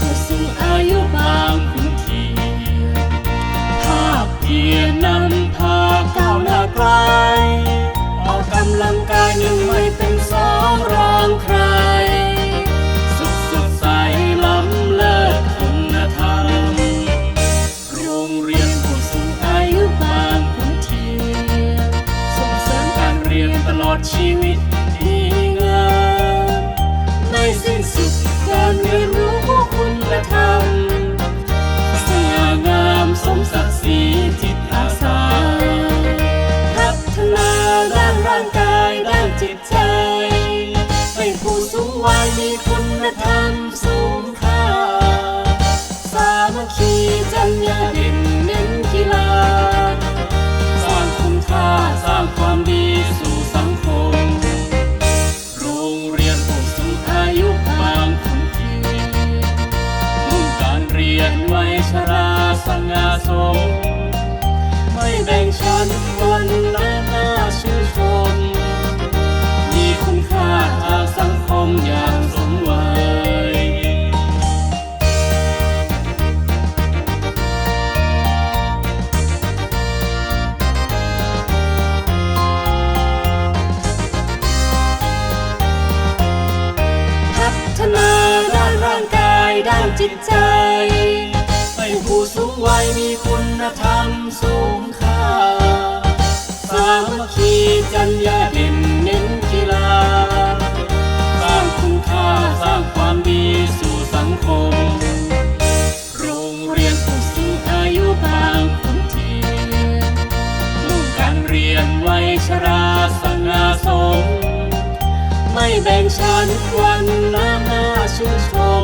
ผู้สูงอายุบางขุนทีภาพเพียรนำพาก้าวหน้าไกลออกกำลังกายหนึ่งไม่เป็นสองรองใคร สุขสดใสล้ำเลิศคุณธรรมโรงเรียนผู้สูงอายุบางขุนทีส่งเสริมการเรียนตลอดชีวิตดีงามไม่สิ้นสุดานร่างกายด้านจิตใจ ให้ผู้สูงวัยมีคุณธรรมสูงค่า สามัคคีจัญญาเด่นเน้นกีฬา สร้างคุณค่าสร้างความดีสู่สังคม โรงเรียนผู้สูงอายุบางขุนทีมุ่งการเรียนไว้ชราสง่าสม ไม่แบ่งชั้นวัน จิตใจ ให้ผู้สูงวัยมีคุณธรรมสูงค่า สามัคคีจัญญาเด่นเน้นกีฬา สร้างคุณค่าสร้างความดีสู่สังคม โรงเรียนผู้สูงอายุบางขุนทีมุ่งการเรียนไวชราสง่าสมไม่แบ่งชั้นวันละหน้าชื่นชม